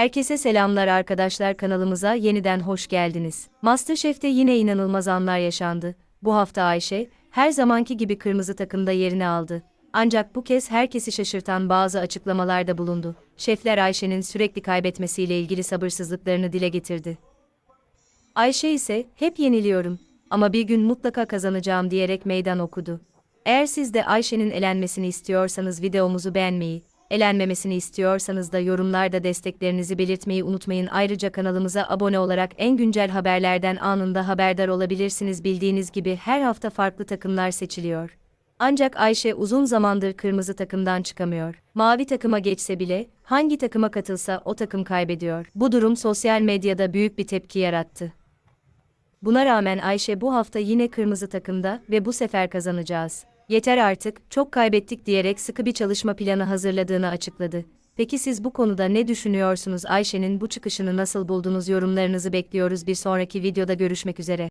Herkese selamlar arkadaşlar kanalımıza yeniden hoş geldiniz. Masterchef'te yine inanılmaz anlar yaşandı. Bu hafta Ayşe, her zamanki gibi kırmızı takımda yerini aldı. Ancak bu kez herkesi şaşırtan bazı açıklamalarda bulundu. Şefler Ayşe'nin sürekli kaybetmesiyle ilgili sabırsızlıklarını dile getirdi. Ayşe ise, hep yeniliyorum ama bir gün mutlaka kazanacağım diyerek meydan okudu. Eğer siz de Ayşe'nin elenmesini istiyorsanız videomuzu beğenmeyi, elenmemesini istiyorsanız da yorumlarda desteklerinizi belirtmeyi unutmayın. Ayrıca kanalımıza abone olarak en güncel haberlerden anında haberdar olabilirsiniz. Bildiğiniz gibi her hafta farklı takımlar seçiliyor. Ancak Ayşe uzun zamandır kırmızı takımdan çıkamıyor. Mavi takıma geçse bile hangi takıma katılsa o takım kaybediyor. Bu durum sosyal medyada büyük bir tepki yarattı. Buna rağmen Ayşe bu hafta yine kırmızı takımda ve bu sefer kazanacağız. Yeter artık, çok kaybettik diyerek sıkı bir çalışma planı hazırladığını açıkladı. Peki siz bu konuda ne düşünüyorsunuz? Ayşe'nin bu çıkışını nasıl buldunuz? Yorumlarınızı bekliyoruz. Bir sonraki videoda görüşmek üzere.